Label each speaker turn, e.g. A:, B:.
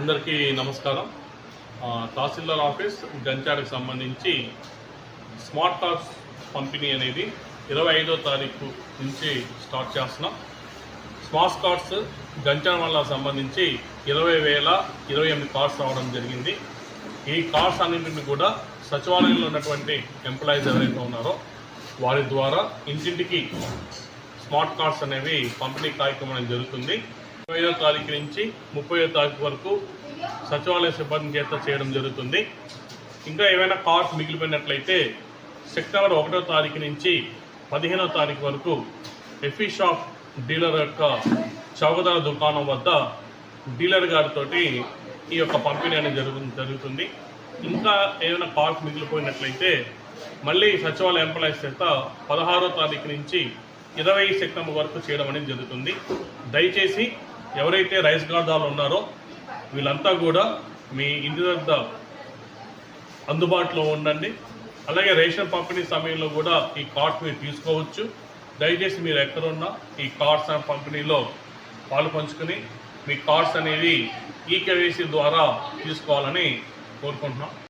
A: అందరికీ నమస్కారం. తహసీల్దార్ ఆఫీస్ గంచాడకు సంబంధించి స్మార్ట్ టాక్స్ పంపిణీ అనేది ఇరవై ఐదో తారీఖు నుంచి స్టార్ట్ చేస్తున్నాం. స్మార్ట్ కార్డ్స్ గంచాడ వల్ల సంబంధించి ఇరవై వేల ఇరవై ఎనిమిది కార్డ్స్ రావడం జరిగింది. ఈ కార్డ్స్ అన్నింటిని కూడా సచివాలయంలో ఉన్నటువంటి ఎంప్లాయీస్ ఎవరైతే ఉన్నారో వారి ద్వారా ఇంటింటికి స్మార్ట్ కార్డ్స్ అనేవి పంపిణీ కార్యక్రమం అనేది జరుగుతుంది. ఇరవై తారీఖు నుంచి ముప్పయో తారీఖు వరకు సచివాలయ సిబ్బంది చేత చేయడం జరుగుతుంది. ఇంకా ఏమైనా కార్డ్స్ మిగిలిపోయినట్లయితే సెప్టెంబర్ ఒకటో తారీఖు నుంచి పదిహేనో తారీఖు వరకు ఎఫీ షాప్ డీలర్ యొక్క చౌకధర దుకాణం వద్ద డీలర్ గారితో ఈ యొక్క పంపిణీ అనేది జరుగు జరుగుతుంది. ఇంకా ఏమైనా కార్డ్స్ మిగిలిపోయినట్లయితే మళ్ళీ సచివాలయ ఎంప్లాయీస్ చేత పదహారో తారీఖు నుంచి ఇరవై సెప్టెంబర్ వరకు చేయడం అనేది జరుగుతుంది. దయచేసి ఎవరైతే రైస్ గార్డాలు ఉన్నారో వీళ్ళంతా కూడా మీ ఇంటి వద్ద అందుబాటులో ఉండండి. అలాగే రేషన్ పంపిణీ సమయంలో కూడా ఈ కార్డ్స్ మీరు తీసుకోవచ్చు. దయచేసి మీరు ఎక్కడున్నా ఈ కార్డ్స్ పంపిణీలో పాలు పంచుకొని మీ కార్డ్స్ అనేవి ఈ కేవైసీ ద్వారా తీసుకోవాలని కోరుకుంటున్నాం.